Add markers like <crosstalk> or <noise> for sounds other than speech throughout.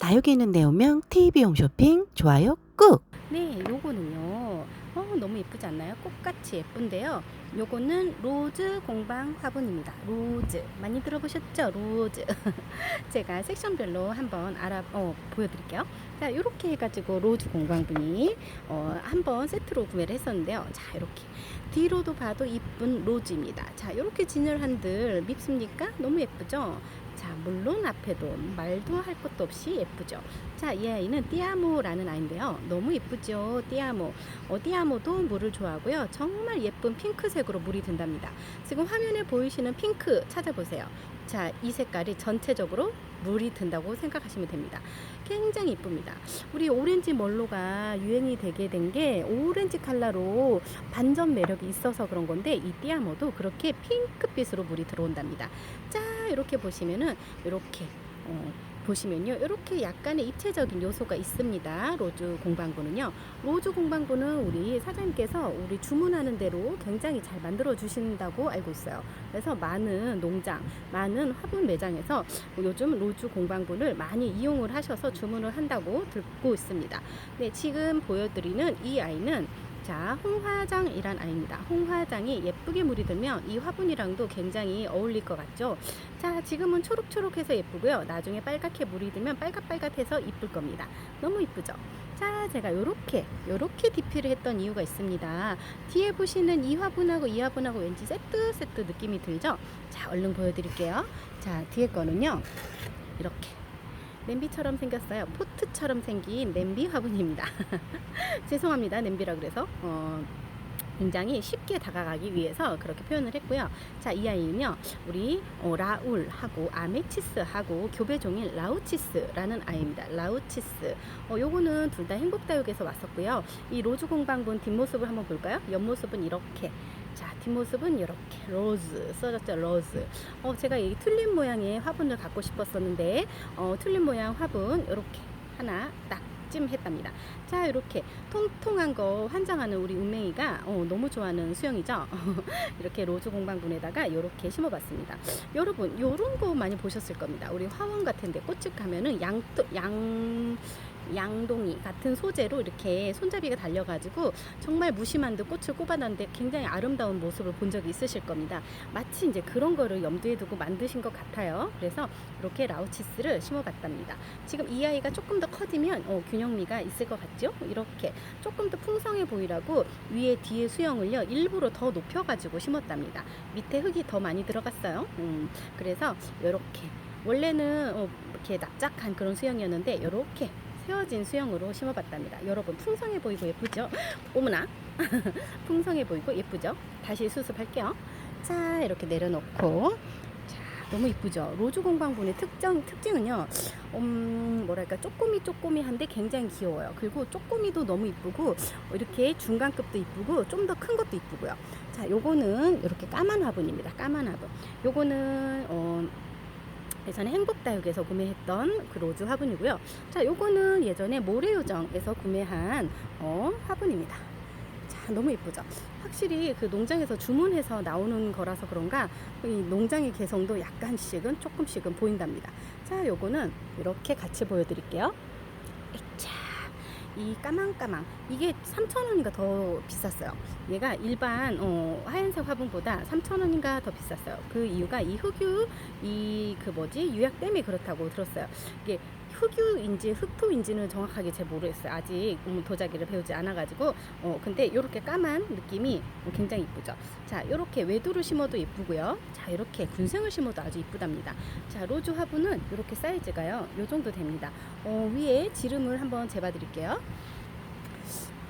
나에게 있는 내용명 TV 홈쇼핑 좋아요 꾹! 네, 요거는요. 어, 너무 예쁘지 않나요? 꽃같이 예쁜데요. 요거는 로즈 공방 화분입니다. 로즈. 많이 들어보셨죠? 로즈. <laughs> 제가 섹션별로 한번 알아, 어, 보여드릴게요. 자, 요렇게 해가지고 로즈 공방분이, 어, 한번 세트로 구매를 했었는데요. 자, 이렇게. 뒤로도 봐도 이쁜 로즈입니다. 자, 요렇게 진열한들 밉습니까? 너무 예쁘죠? 자, 물론 앞에도 말도 할 것도 없이 예쁘죠. 자, 이 아이는 띠아모라는 아이인데요. 너무 예쁘죠? 띠아모. 어, 띠아모도 물을 좋아하고요. 정말 예쁜 핑크색으로 물이 든답니다. 지금 화면에 보이시는 핑크 찾아보세요. 자, 이 색깔이 전체적으로 물이 든다고 생각하시면 됩니다. 굉장히 이쁩니다. 우리 오렌지 멀로가 유행이 되게 된 게 오렌지 컬러로 반전 매력이 있어서 그런 건데 이 띠아모도 그렇게 핑크빛으로 물이 들어온답니다. 자, 이렇게 보시면은 이렇게 어, 보시면요. 이렇게 약간의 입체적인 요소가 있습니다. 로즈 공방구는요. 로즈 공방구는 우리 사장님께서 우리 주문하는 대로 굉장히 잘 만들어 주신다고 알고 있어요. 그래서 많은 농장, 많은 화분 매장에서 요즘 로즈 공방구를 많이 이용을 하셔서 주문을 한다고 듣고 있습니다. 네, 지금 보여드리는 이 아이는 자, 홍화장이란 아이입니다. 홍화장이 예쁘게 물이 들면 이 화분이랑도 굉장히 어울릴 것 같죠? 자, 지금은 초록초록해서 예쁘고요. 나중에 빨갛게 물이 들면 빨갛빨갛해서 이쁠 겁니다. 너무 이쁘죠? 자, 제가 요렇게, 요렇게 DP를 했던 이유가 있습니다. 뒤에 보시는 이 화분하고 이 화분하고 왠지 세트, 세트 느낌이 들죠? 자, 얼른 보여드릴게요. 자, 뒤에 거는요. 이렇게. 냄비처럼 생겼어요. 포트처럼 생긴 냄비 화분입니다. <laughs> 죄송합니다. 냄비라 그래서. 어, 굉장히 쉽게 다가가기 위해서 그렇게 표현을 했고요. 자, 이 아이는요, 우리 어, 라울하고 아메치스하고 교배종인 라우치스라는 아이입니다. 라우치스. 어, 요거는 둘 다 행복다육에서 왔었고요. 이 로즈 공방분 뒷모습을 한번 볼까요? 옆모습은 이렇게. 자, 뒷모습은 이렇게 로즈 써졌죠, 로즈. 어, 제가 이 튤립 모양의 화분을 갖고 싶었었는데, 어, 튤립 모양 화분 이렇게 하나 딱 찜했답니다. 자, 이렇게 통통한 거 환장하는 우리 운맹이가 어, 너무 좋아하는 수영이죠. <laughs> 이렇게 로즈 공방분에다가 이렇게 심어봤습니다. 여러분, 요런 거 많이 보셨을 겁니다. 우리 화원 같은데 꽃집 가면은 양, 양, 양동이 같은 소재로 이렇게 손잡이가 달려가지고 정말 무심한 듯 꽃을 꼽아놨는데 굉장히 아름다운 모습을 본 적이 있으실 겁니다. 마치 이제 그런 거를 염두에 두고 만드신 것 같아요. 그래서 이렇게 라우치스를 심어봤답니다. 지금 이 아이가 조금 더 커지면 어, 균형미가 있을 것 같죠? 이렇게 조금 더 풍성해 보이라고 위에 뒤에 수영을요 일부러 더 높여가지고 심었답니다. 밑에 흙이 더 많이 들어갔어요. 음, 그래서 이렇게 원래는 어, 이렇게 납작한 그런 수영이었는데 이렇게 세워진 수영으로 심어봤답니다. 여러분 풍성해 보이고 예쁘죠? 어머나 <laughs> 풍성해 보이고 예쁘죠? 다시 수습할게요. 자 이렇게 내려놓고 자 너무 이쁘죠? 로즈 공방분의 특정 특징은요. 음 뭐랄까 쪼꼬미 쪼꼬미한데 굉장히 귀여워요. 그리고 쪼꼬미도 너무 이쁘고 이렇게 중간급도 이쁘고 좀 더 큰 것도 이쁘고요. 자 요거는 이렇게 까만 화분입니다. 까만 화분. 요거는 어. 예전에 행복다육에서 구매했던 그 로즈 화분이고요. 자, 요거는 예전에 모래요정에서 구매한 어, 화분입니다. 자, 너무 예쁘죠? 확실히 그 농장에서 주문해서 나오는 거라서 그런가 이 농장의 개성도 약간씩은 조금씩은 보인답니다. 자, 요거는 이렇게 같이 보여드릴게요. 자, 이 까망까망 이게 3,000원인가 더 비쌌어요. 얘가 일반 어, 하얀색 화분보다 3,000원인가 더 비쌌어요. 그 이유가 이 흑유 이 그 뭐지 유약 때문에 그렇다고 들었어요. 이게 흑유인지 흑토인지는 정확하게 잘 모르겠어요. 아직 음, 도자기를 배우지 않아가지고 어 근데 이렇게 까만 느낌이 굉장히 이쁘죠. 자 이렇게 외두를 심어도 이쁘고요. 자 이렇게 군생을 심어도 아주 이쁘답니다. 자 로즈 화분은 이렇게 사이즈가요. 요 정도 됩니다. 어, 위에 지름을 한번 재봐 드릴게요.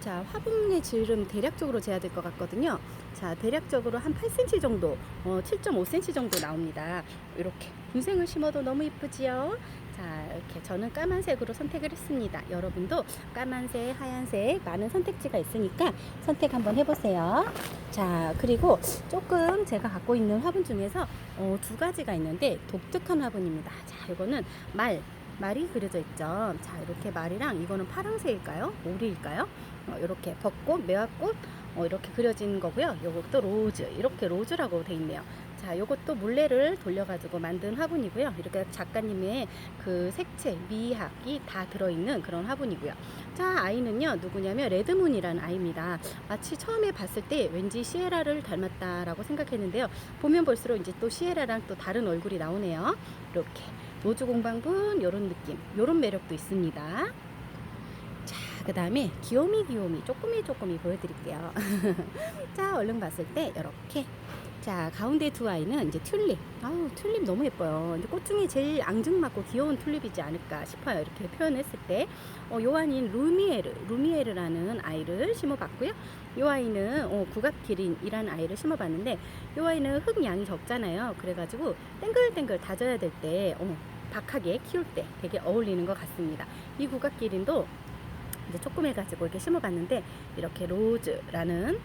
자, 화분의 지름 대략적으로 재야 될 것 같거든요. 자, 대략적으로 한 8cm 정도, 어, 7.5cm 정도 나옵니다. 이렇게 분생을 심어도 너무 이쁘지요? 자, 이렇게 저는 까만색으로 선택을 했습니다. 여러분도 까만색, 하얀색 많은 선택지가 있으니까 선택 한번 해보세요. 자, 그리고 조금 제가 갖고 있는 화분 중에서 어, 두 가지가 있는데 독특한 화분입니다. 자, 이거는 말, 말이 그려져 있죠. 자, 이렇게 말이랑 이거는 파랑새일까요? 오리일까요? 어, 이렇게 벚꽃, 매화꽃 어, 이렇게 그려진 거고요. 요것도 로즈, 이렇게 로즈라고 돼 있네요. 자, 요것도 물레를 돌려가지고 만든 화분이고요. 이렇게 작가님의 그 색채, 미학이 다 들어있는 그런 화분이고요. 자, 아이는요, 누구냐면 레드문이라는 아이입니다. 마치 처음에 봤을 때 왠지 시에라를 닮았다라고 생각했는데요. 보면 볼수록 이제 또 시에라랑 또 다른 얼굴이 나오네요. 이렇게 노주 공방분 요런 느낌, 요런 매력도 있습니다. 자, 그 다음에 귀요미 귀요미 쪼꼬미 쪼꼬미 보여드릴게요. <laughs> 자, 얼른 봤을 때 이렇게. 자, 가운데 두 아이는 이제 튤립. 아우, 튤립 너무 예뻐요. 근데 꽃 중에 제일 앙증맞고 귀여운 튤립이지 않을까 싶어요. 이렇게 표현했을 때. 어, 요 아이는 루미에르, 루미에르라는 아이를 심어봤고요. 요 아이는 어, 국악기린이라는 아이를 심어봤는데, 요 아이는 흙양이 적잖아요. 그래가지고 땡글땡글 다져야 될 때, 어, 박하게 키울 때 되게 어울리는 것 같습니다. 이 국악기린도 이제 조금 해가지고 이렇게 심어봤는데, 이렇게 로즈라는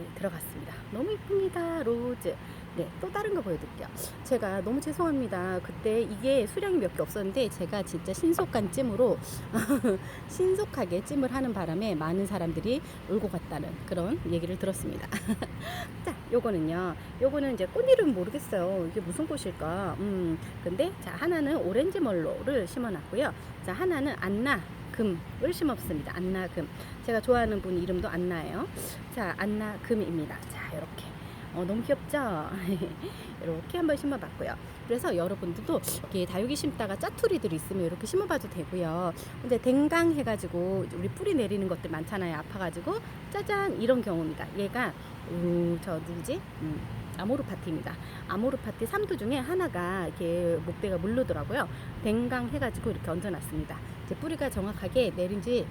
말이 들어갔습니다. 너무 이쁩니다. 로즈. 네, 또 다른 거 보여드릴게요. 제가 너무 죄송합니다. 그때 이게 수량이 몇 개 없었는데 제가 진짜 신속한 찜으로 <laughs> 신속하게 찜을 하는 바람에 많은 사람들이 울고 갔다는 그런 얘기를 들었습니다. <laughs> 자, 요거는요. 요거는 이제 꽃 이름 모르겠어요. 이게 무슨 꽃일까? 음, 근데 자, 하나는 오렌지 멀로를 심어놨고요. 자, 하나는 안나 금을 심었습니다. 안나금. 제가 좋아하는 분 이름도 안나예요. 자, 안나금입니다. 자, 이렇게. 어, 너무 귀엽죠? <laughs> 이렇게 한번 심어봤고요. 그래서 여러분들도 이렇게 다육이 심다가 짜투리들 있으면 이렇게 심어봐도 되고요. 근데 댕강 해가지고 우리 뿌리 내리는 것들 많잖아요. 아파가지고 짜잔 이런 경우입니다. 얘가 음, 저 누구지? 음, 아모르 파티입니다. 아모르 파티 3두 중에 하나가 이렇게 목대가 물르더라고요. 댕강 해가지고 이렇게 얹어놨습니다. 이제 뿌리가 정확하게 내린 지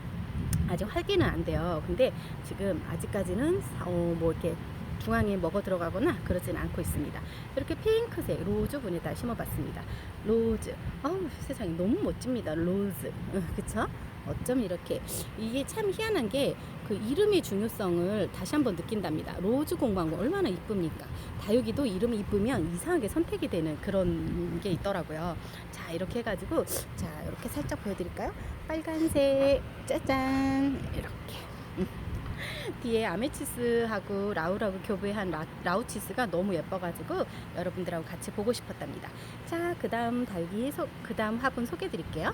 아직 활기는 안 돼요. 근데 지금 아직까지는 사- 어, 뭐 이렇게 중앙에 먹어 들어가거나 그러지는 않고 있습니다. 이렇게 핑크색 로즈 분에다 심어봤습니다. 로즈. 어우 세상에 너무 멋집니다. 로즈. 어, <laughs> 그쵸? 어쩜 이렇게 이게 참 희한한 게 그 이름의 중요성을 다시 한번 느낀답니다. 로즈 공방구 얼마나 이쁩니까? 다육이도 이름이 이쁘면 이상하게 선택이 되는 그런 게 있더라고요. 자 이렇게 해가지고 자 이렇게 살짝 보여드릴까요? 빨간색 짜잔 이렇게 음. 뒤에 아메치스하고 라우라고 교배한 라, 라우치스가 너무 예뻐가지고 여러분들하고 같이 보고 싶었답니다. 자, 그 다음 달기, 소, 그 다음 화분 소개드릴게요.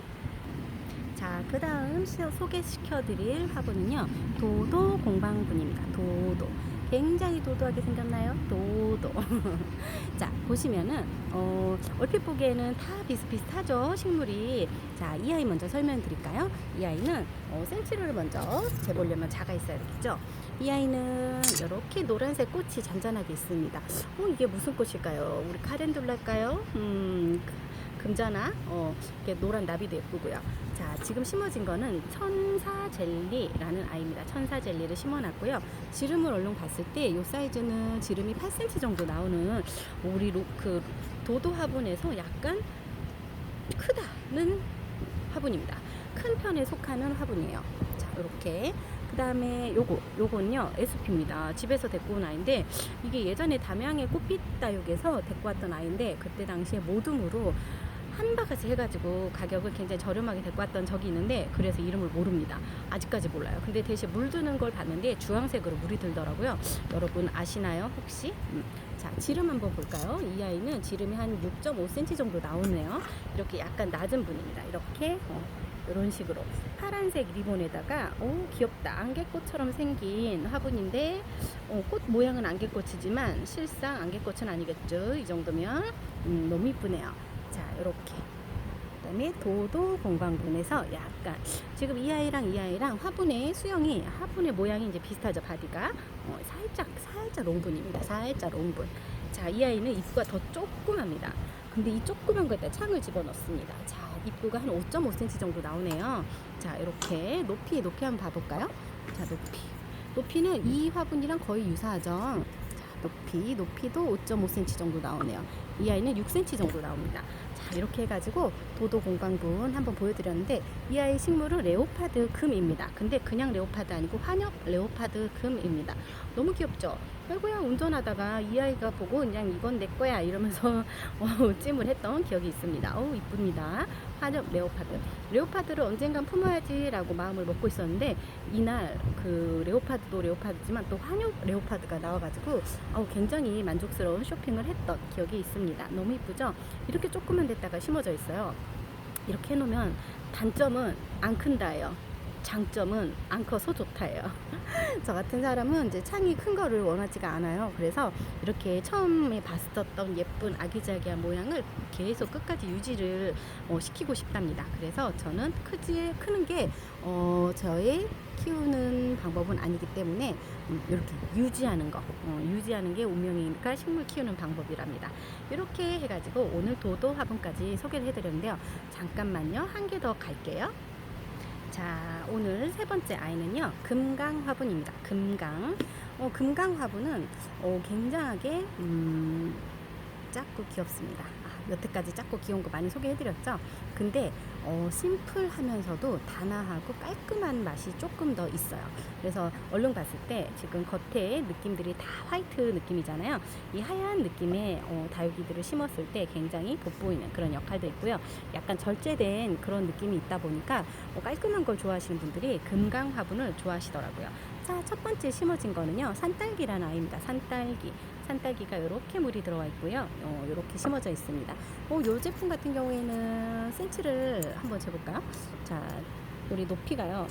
자, 그 다음 소개시켜드릴 화분은요, 도도 공방분입니다. 도도. 굉장히 도도하게 생겼나요? 도도. <laughs> 자, 보시면은, 어, 얼핏 보기에는 다 비슷비슷하죠, 식물이. 자, 이 아이 먼저 설명드릴까요? 이 아이는, 어, 센치를 먼저 재보려면 자가 있어야 되겠죠? 이 아이는 이렇게 노란색 꽃이 잔잔하게 있습니다. 어, 이게 무슨 꽃일까요? 우리 카렌둘라일까요? 음, 금자나, 어, 이렇게 노란 나비도 예쁘고요. 자, 지금 심어진 거는 천사 젤리라는 아이입니다. 천사 젤리를 심어놨고요. 지름을 얼른 봤을 때 이 사이즈는 지름이 8cm 정도 나오는 우리 로, 그 도도 화분에서 약간 크다는 화분입니다. 큰 편에 속하는 화분이에요. 자, 이렇게. 그 다음에 요거, 요건요, SP입니다. 집에서 데리고 온 아이인데, 이게 예전에 담양의 꽃빛 다육에서 데리고 왔던 아이인데, 그때 당시에 모둠으로 한 바가지 해가지고 가격을 굉장히 저렴하게 데리고 왔던 적이 있는데, 그래서 이름을 모릅니다. 아직까지 몰라요. 근데 대신 물 드는 걸 봤는데, 주황색으로 물이 들더라고요. 여러분 아시나요? 혹시? 음. 자, 지름 한번 볼까요? 이 아이는 지름이 한 6.5cm 정도 나오네요. 이렇게 약간 낮은 분입니다. 이렇게. 어. 이런 식으로 파란색 리본에다가 오 귀엽다 안개꽃처럼 생긴 화분인데 어, 꽃 모양은 안개꽃이지만 실상 안개꽃은 아니겠죠 이 정도면 음, 너무 이쁘네요 자 이렇게. 그다음에 도도 공방분에서 약간 지금 이 아이랑 이 아이랑 화분의 수영이 화분의 모양이 이제 비슷하죠 바디가? 어, 살짝 살짝 롱분입니다. 살짝 롱분. 자 이 아이는 입구가 더 조그맣니다. 근데 이 조그만 거에다 창을 집어넣습니다. 자 입구가 한 5.5cm 정도 나오네요. 자 이렇게 높이 높이 한번 봐볼까요? 자 높이. 높이는 이 화분이랑 거의 유사하죠? 자 높이 높이도 5.5cm 정도 나오네요. 이 아이는 6cm 정도 나옵니다 자, 이렇게 해가지고 도도 공방분 한번 보여드렸는데 이 아이 식물은 레오파드 금입니다. 근데 그냥 레오파드 아니고 환엽 레오파드 금입니다. 너무 귀엽죠? 아이고야 운전하다가 이 아이가 보고 그냥 이건 내 거야 이러면서 <laughs> 어, 찜을 했던 기억이 있습니다. 어우 이쁩니다. 환엽 레오파드. 레오파드를 언젠간 품어야지라고 마음을 먹고 있었는데 이날 그 레오파드도 레오파드지만 또 환엽 레오파드가 나와가지고 어우, 굉장히 만족스러운 쇼핑을 했던 기억이 있습니다. 너무 이쁘죠? 이렇게 조금만 됐다가 심어져 있어요. 이렇게 해놓으면 단점은 안 큰다예요. 장점은 안 커서 좋다예요. 저 같은 사람은 이제 창이 큰 거를 원하지가 않아요. 그래서 이렇게 처음에 봤었던 예쁜 아기자기한 모양을 계속 끝까지 유지를 어, 시키고 싶답니다. 그래서 저는 크지 크는 게 어, 저의 키우는 방법은 아니기 때문에 음, 이렇게 유지하는 거, 어, 유지하는 게 운명이니까 식물 키우는 방법이랍니다. 이렇게 해가지고 오늘 도도 화분까지 소개를 해드렸는데요. 잠깐만요, 한 개 더 갈게요. 자, 오늘 세 번째 아이는요, 금강 화분입니다. 금강. 어, 금강 화분은 어, 굉장하게 음, 작고 귀엽습니다. 아, 여태까지 작고 귀여운 거 많이 소개해드렸죠. 근데 어, 심플하면서도 단아하고 깔끔한 맛이 조금 더 있어요. 그래서 얼른 봤을 때 지금 겉에 느낌들이 다 화이트 느낌이잖아요. 이 하얀 느낌의 어, 다육이들을 심었을 때 굉장히 돋보이는 그런 역할도 있고요. 약간 절제된 그런 느낌이 있다 보니까 어, 깔끔한 걸 좋아하시는 분들이 금강 화분을 좋아하시더라고요. 자, 첫 번째 심어진 거는요. 산딸기라는 아이입니다. 산딸기. 산딸기가 이렇게 물이 들어와 있고요. 어, 이렇게 심어져 있습니다. 어, 요 제품 같은 경우에는 센치를 한번 재볼까요? 자, 우리 높이가요.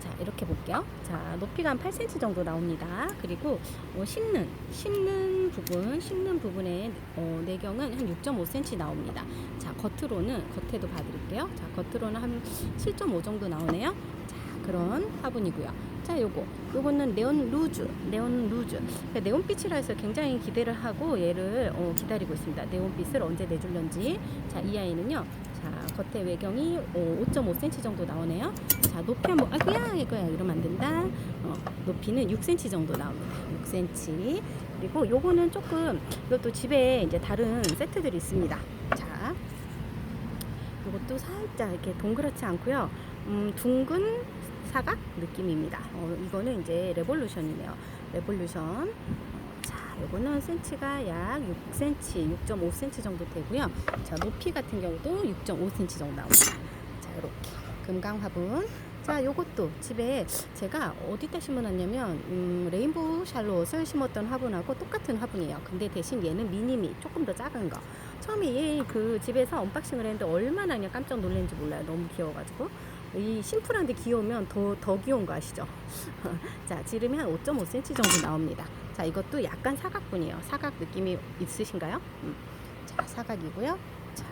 자, 이렇게 볼게요. 자, 높이가 한 8cm 정도 나옵니다. 그리고 어, 심는, 심는 부분, 심는 부분의 어, 내경은 한 6.5cm 나옵니다. 자, 겉으로는, 겉에도 봐드릴게요. 자, 겉으로는 한 7.5 정도 나오네요. 자, 그런 화분이고요. 자, 요거. 요거는 네온 루즈. 네온 루즈. 그러니까 네온빛이라 해서 굉장히 기대를 하고 얘를 어, 기다리고 있습니다. 네온빛을 언제 내줄런지. 자, 이 아이는요. 자, 겉에 외경이 어, 5.5cm 정도 나오네요. 자, 높이 한번, 아구야, 이거야. 이러면 안 된다. 어, 높이는 6cm 정도 나옵니다. 6cm. 그리고 요거는 조금, 이것도 집에 이제 다른 세트들이 있습니다. 자, 요것도 살짝 이렇게 동그랗지 않고요. 음, 둥근 사각 느낌입니다. 어, 이거는 이제 레볼루션이네요. 레볼루션. 어, 자, 요거는 센치가 약 6cm, 6.5cm 정도 되고요. 자, 높이 같은 경우도 6.5cm 정도 나옵니다. 자, 이렇게 금강 화분. 자, 요것도 집에 제가 어디다 심어놨냐면 음, 레인보우 샬롯을 심었던 화분하고 똑같은 화분이에요. 근데 대신 얘는 미니미 조금 더 작은 거. 처음에 얘 그 집에서 언박싱을 했는데 얼마나 그냥 깜짝 놀랐는지 몰라요. 너무 귀여워가지고. 이 심플한데 귀여우면 더, 더 귀여운 거 아시죠? <laughs> 자, 지름이 한 5.5cm 정도 나옵니다. 자, 이것도 약간 사각분이에요. 사각 느낌이 있으신가요? 음. 자, 사각이고요. 자,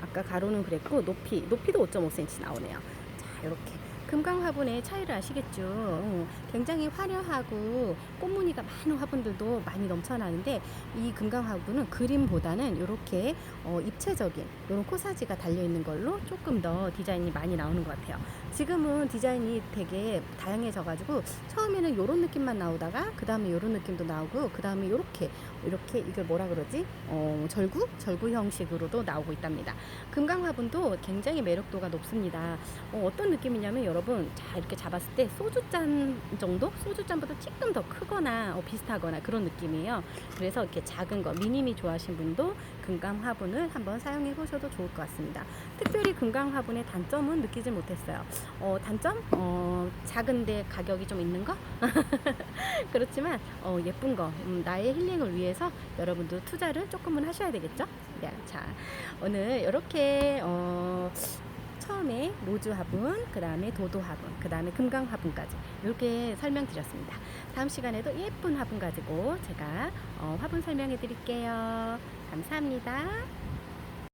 아까 가로는 그랬고, 높이, 높이도 5.5cm 나오네요. 자, 이렇게. 금강 화분의 차이를 아시겠죠? 어, 굉장히 화려하고 꽃무늬가 많은 화분들도 많이 넘쳐나는데 이 금강 화분은 그림보다는 이렇게 어, 입체적인 이런 코사지가 달려 있는 걸로 조금 더 디자인이 많이 나오는 것 같아요. 지금은 디자인이 되게 다양해져가지고 처음에는 이런 느낌만 나오다가 그 다음에 이런 느낌도 나오고 그 다음에 이렇게 이렇게 이걸 뭐라 그러지? 어, 절구 절구 형식으로도 나오고 있답니다. 금강 화분도 굉장히 매력도가 높습니다. 어, 어떤 느낌이냐면 여러분 자 이렇게 잡았을 때 소주잔 정도 소주잔보다 조금 더 크거나 어, 비슷하거나 그런 느낌이에요. 그래서 이렇게 작은 거 미니미 좋아하시는 분도 금강 화분을 한번 사용해 보셔도 좋을 것 같습니다. 특별히 금강 화분의 단점은 느끼지 못했어요. 어, 단점 어, 작은데 가격이 좀 있는 거 <laughs> 그렇지만 어, 예쁜 거 음, 나의 힐링을 위해서 여러분도 투자를 조금은 하셔야 되겠죠? 네, 자 오늘 이렇게 어, 처음에 로즈 화분, 그 다음에 도도 화분, 그 다음에 금강 화분까지 이렇게 설명드렸습니다. 다음 시간에도 예쁜 화분 가지고 제가 어, 화분 설명해 드릴게요. 감사합니다.